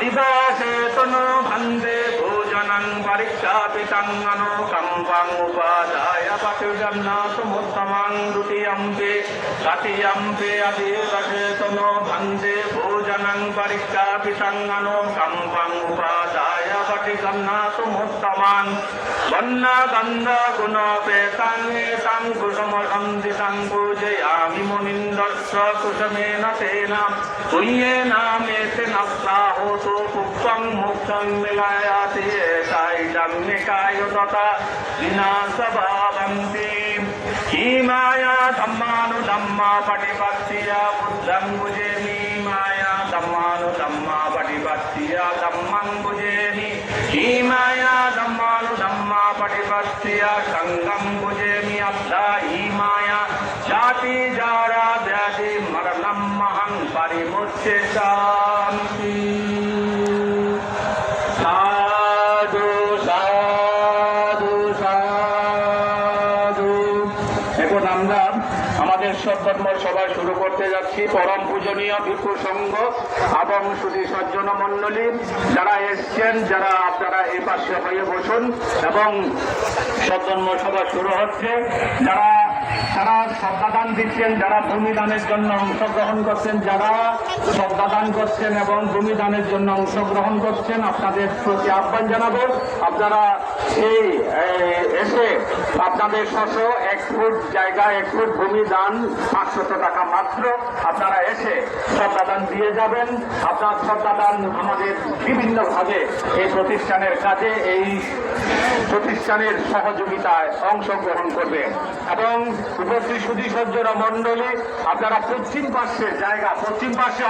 আদিবাসে ভন্দে ভোজনং পরীক্ষা পিতাঙ্গন কম্পং উপাদায় পশুজন্নাথমুত্তমং পে তৃতীয় আদিবাসে তনু ভন্দে ভোজনং উপাদায় পূজয়ামি মুনিন্দস্য কুসুমেন তেন পুণ্যেনামেতে নপ্তাহোতু পুষ্পং মুক্তং মিলায়াতি এতাইদং নিকায় তথা বিনাশভাবন্তি ধম্মানুধম্মা పటిపత్తియా దమ్మంబుజేమి ఈమాయా దమ్మాలు దమ్మా పటిపత్తియా సంగంబుజేమి అబ్దా ఈమాయా జాతి జారా జాతి మరణం మహం పరిముచ్చే శాంతి. এখন আমরা আমাদের সৎকর্ম সভা শুরু করতে যাচ্ছি। পরম পূজনীয় ভিক্ষু সংঘ এবং শুধু সজ্জন, মণ্ডলী যারা এসছেন, যারা আপনারা এ পাশে হয়ে বসুন এবং সৎকর্ম সভা শুরু হচ্ছে। যারা যারা শ্রদ্ধাদান দিচ্ছেন, যারা ভূমিদানের জন্য অংশগ্রহণ করছেন, যারা শ্রদ্ধাদান করছেন এবং ভূমিদানের জন্য অংশগ্রহণ করছেন, আপনাদের প্রতি আহ্বান জানাব। আপনারা এই এসে আপনাদের শশ এক ফুট জায়গা, এক ফুট ভূমি দান, পাঁচশত টাকা মাত্র। আপনারা এসে শ্রদ্ধাদান দিয়ে যাবেন। আপনার শ্রদ্ধাদান আমাদের বিভিন্নভাবে এই প্রতিষ্ঠানের কাজে, এই প্রতিষ্ঠানের সহযোগিতায় অংশগ্রহণ করবে। এবং উপস্থিত সুদী সজ্জরা মণ্ডলী, আপনারা পশ্চিম পার্শ্বের জায়গা, পশ্চিম পার্শ্বে